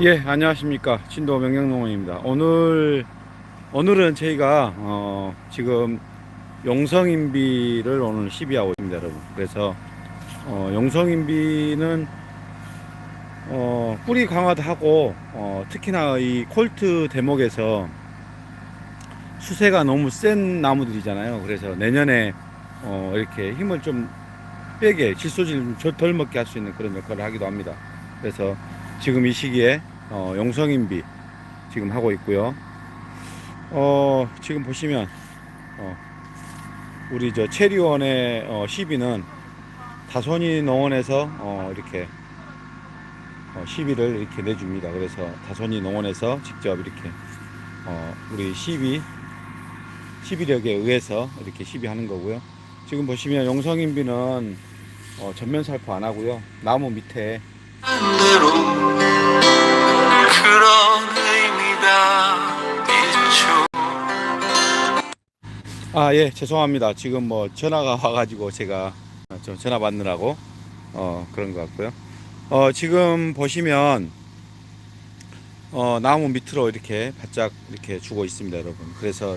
예, 안녕하십니까. 진도 명령농원입니다. 오늘, 오늘은 저희가, 어, 지금 용성인비를 오늘 시비하고 있습니다, 여러분. 그래서, 어, 용성인비는, 어, 뿌리 강화도 하고, 어, 특히나 이 콜트 대목에서 수세가 너무 센 나무들이잖아요. 그래서 내년에, 어, 이렇게 힘을 좀 빼게, 질소질 좀 덜 먹게 할 수 있는 그런 역할을 하기도 합니다. 그래서 지금 이 시기에 어, 용성인비 지금 하고 있고요. 어, 지금 보시면 어, 우리 저 체리원의 어, 시비는 다손이 농원에서 어, 이렇게 어, 시비를 이렇게 내줍니다. 그래서 다손이 농원에서 직접 이렇게 어, 우리 시비 시비력에 의해서 이렇게 시비하는 거고요. 지금 보시면 용성인비는 어, 전면 살포 안 하고요. 나무 밑에 대로 그런 의미가 있죠 아, 예, 죄송합니다. 지금 뭐 전화가 와가지고 제가 좀 전화 받느라고 어, 그런 것 같고요. 어, 지금 보시면 어, 나무 밑으로 이렇게 바짝 이렇게 주고 있습니다, 여러분. 그래서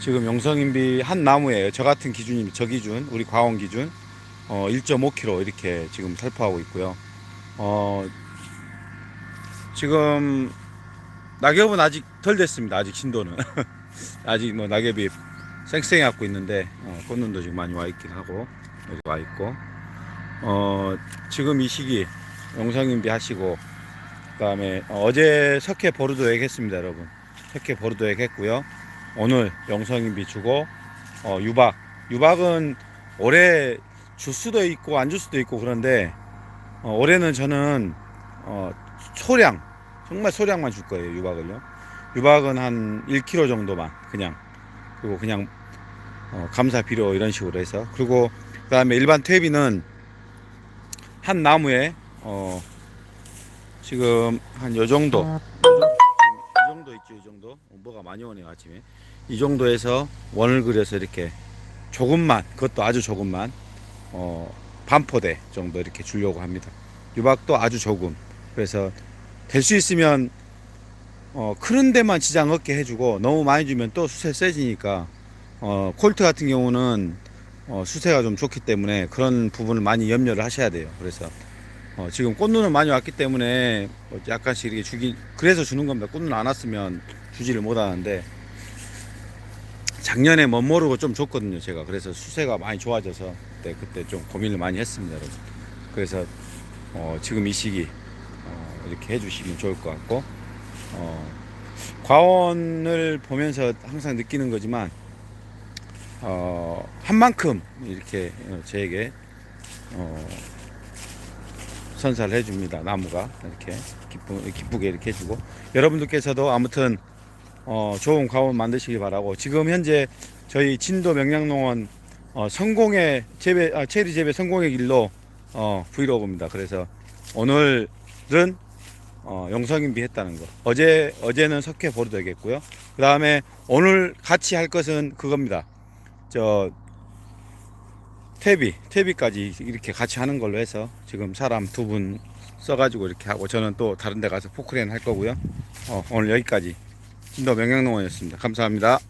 지금 용성인비 한 나무에 저 같은 기준이 저 기준, 우리 과원 기준 어, 1.5kg 이렇게 지금 살포하고 있고요. 어, 지금 낙엽은 아직 덜 됐습니다. 아직 신도는 아직 뭐 낙엽이 쌩쌩해 갖고 있는데 어, 꽃눈도 지금 많이 와 있긴 하고 와 있고 어, 지금 이 시기 영상인비 하시고 그다음에 어, 어제 석회 보르도액 했습니다, 여러분. 석회 보르도액 했고요. 오늘 영상인비 주고 어, 유박 유박은 올해 줄 수도 있고 안 줄 수도 있고 그런데 어, 올해는 저는 어, 소량 정말 소량만 줄 거예요 유박을요. 유박은 한 1kg 정도만 그냥 그리고 그냥 어, 감사 비료 이런 식으로 해서. 그리고 그 다음에 일반 퇴비는 한 나무에 어, 지금 한 요 정도. 이 정도 있죠 이 정도. 어, 뭐가 많이 오네요 아침에. 이 정도에서 원을 그려서 이렇게 조금만 그것도 아주 조금만 어, 반포대 정도 이렇게 주려고 합니다 유박도 아주 조금 그래서 될 수 있으면 어, 크는 데만 지장 없게 해주고 너무 많이 주면 또 수세 세지니까 어, 콜트 같은 경우는 어, 수세가 좀 좋기 때문에 그런 부분을 많이 염려를 하셔야 돼요. 그래서 어, 지금 꽃눈은 많이 왔기 때문에 뭐 약간씩 이렇게 주기 그래서 주는 겁니다. 꽃눈 안 왔으면 주지를 못하는데 작년에 못 모르고 좀 줬거든요. 제가 그래서 수세가 많이 좋아져서 그때 그때 좀 고민을 많이 했습니다, 여러분. 그래서 어, 지금 이 시기 어, 이렇게 해주시면 좋을 것 같고 어, 과원을 보면서 항상 느끼는 거지만 어, 한 만큼 이렇게 어, 저에게 어, 선사를 해줍니다. 나무가 이렇게 기쁘, 기쁘게 이렇게 해주고 여러분들께서도 아무튼 어, 좋은 과원 만드시기 바라고 지금 현재 저희 진도 명량농원 어, 성공의 재배 아, 체리 재배 성공의 길로 어, 브이로그입니다. 그래서 오늘은 어, 영성인비 했다는 거. 어제 어제는 석회 보러 되겠고요. 그 다음에 오늘 같이 할 것은 그겁니다. 저 퇴비 퇴비까지 이렇게 같이 하는 걸로 해서 지금 사람 두 분 써가지고 이렇게 하고 저는 또 다른 데 가서 포크레인 할 거고요. 어, 오늘 여기까지 진도 명령농원이었습니다. 감사합니다.